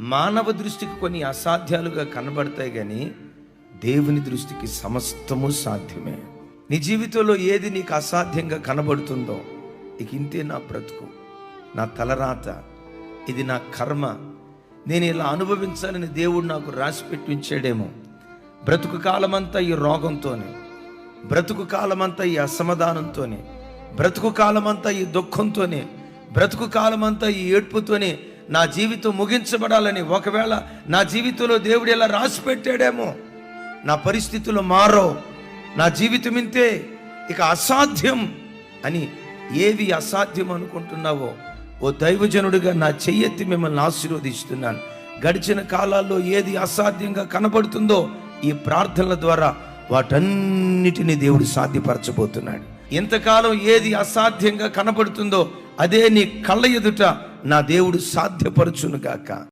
మానవ దృష్టికి కొన్ని అసాధ్యాలుగా కనబడతాయి కానీ దేవుని దృష్టికి సమస్తము సాధ్యమే. నీ జీవితంలో ఏది నీకు అసాధ్యంగా కనబడుతుందో ఇక ఇంతే నా బ్రతుకు నా తలరాత ఇది నా కర్మ. నేను ఇలా అనుభవించాలని దేవుడు నాకు రాసి పెట్టి బ్రతుకు కాలమంతా ఈ రోగంతోనే బ్రతుకు కాలమంతా ఈ అసమాధానంతోనే బ్రతుకు కాలమంతా ఈ దుఃఖంతోనే బ్రతుకు కాలమంతా ఈ ఏడ్పుతోనే నా జీవితం ముగించబడాలని ఒకవేళ నా జీవితంలో దేవుడు ఇలా రాసి పెట్టాడేమో నా పరిస్థితులు మారో నా జీవితం ఇంతే ఇక అసాధ్యం అని ఏవి అసాధ్యం అనుకుంటున్నావో ఓ దైవజనుడిగా నా చెయ్యెత్తి మిమ్మల్ని ఆశీర్వదిస్తున్నాను. గడిచిన కాలాల్లో ఏది అసాధ్యంగా కనబడుతుందో ఈ ప్రార్థనల ద్వారా వాటన్నిటిని దేవుడు సాధ్యపరచబోతున్నాడు. ఎంతకాలం ఏది అసాధ్యంగా కనబడుతుందో అదే నీ కళ్ళ ఎదుట నా దేవుడు సాధ్యపరచును గాక.